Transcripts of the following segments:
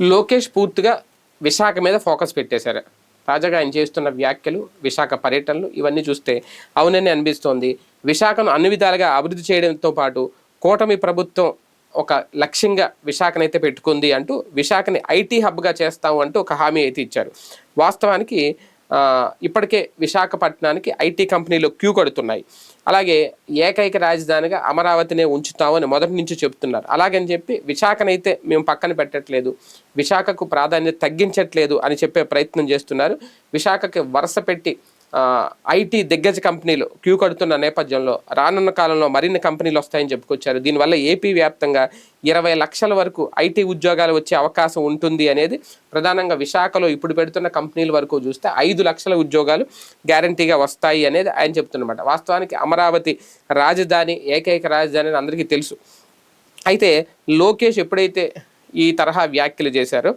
లోకేష్ పూర్తిగా విశాఖ మీద ఫోకస్ పెట్టేశారు. తాజాగా ఆయన చేస్తున్న వ్యాఖ్యలు విశాఖ పర్యటనలు ఇవన్నీ చూస్తే అవునని అనిపిస్తోంది. విశాఖను అన్ని విధాలుగా అభివృద్ధి చేయడంతో పాటు కూటమి ప్రభుత్వం ఒక లక్ష్యంగా విశాఖనైతే పెట్టుకుంది అంటూ విశాఖని ఐటీ హబ్గా చేస్తాము అంటూ ఒక హామీ అయితే ఇచ్చారు. వాస్తవానికి ఇప్పటికే విశాఖపట్నానికి ఐటీ కంపెనీలు క్యూ కడుతున్నాయి. అలాగే ఏకైక రాజధానిగా అమరావతినే ఉంచుతామని మొదటి నుంచి చెప్తున్నారు. అలాగని చెప్పి విశాఖనైతే మేము పక్కన పెట్టట్లేదు. విశాఖకు ప్రాధాన్యత తగ్గించట్లేదు అని చెప్పే ప్రయత్నం చేస్తున్నారు. విశాఖకి వరుస పెట్టి ఐటీ దిగ్గజ కంపెనీలు క్యూ కడుతున్న నేపథ్యంలో రానున్న కాలంలో మరిన్ని కంపెనీలు వస్తాయని చెప్పుకొచ్చారు. దీనివల్ల ఏపీ వ్యాప్తంగా ఇరవై లక్షల వరకు ఐటీ ఉద్యోగాలు వచ్చే అవకాశం ఉంటుంది అనేది ప్రధానంగా విశాఖలో ఇప్పుడు పెడుతున్న కంపెనీల వరకు చూస్తే ఐదు లక్షల ఉద్యోగాలు గ్యారంటీగా వస్తాయి అనేది ఆయన చెప్తున్నమాట. వాస్తవానికి అమరావతి రాజధాని ఏకైక రాజధాని అని అందరికీ తెలుసు. అయితే లోకేష్ ఎప్పుడైతే ఈ తరహా వ్యాఖ్యలు చేశారో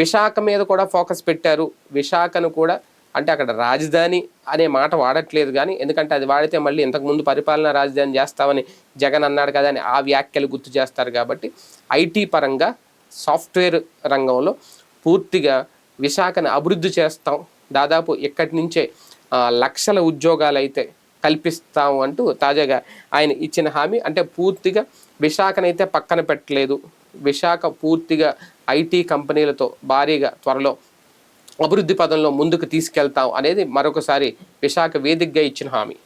విశాఖ మీద కూడా ఫోకస్ పెట్టారు. విశాఖను కూడా అంటే అక్కడ రాజధాని అనే మాట వాడట్లేదు కానీ ఎందుకంటే అది వాడితే మళ్ళీ ఇంతకుముందు పరిపాలనా రాజధాని చేస్తామని జగన్ అన్నాడు కదా అని ఆ వ్యాఖ్యలు గుర్తు చేస్తారు కాబట్టి ఐటీ పరంగా సాఫ్ట్వేర్ రంగంలో పూర్తిగా విశాఖను అభివృద్ధి చేస్తాం. దాదాపు ఇక్కడి నుంచే లక్షల ఉద్యోగాలు అయితే కల్పిస్తాం అంటూ తాజాగా ఆయన ఇచ్చిన హామీ. అంటే పూర్తిగా విశాఖనైతే పక్కన పెట్టలేదు. విశాఖ పూర్తిగా ఐటీ కంపెనీలతో భారీగా త్వరలో అభివృద్ధి పదంలో ముందుకు తీసుకెళ్తాం అనేది మరొకసారి విశాఖ వేదికగా ఇచ్చిన హామీ.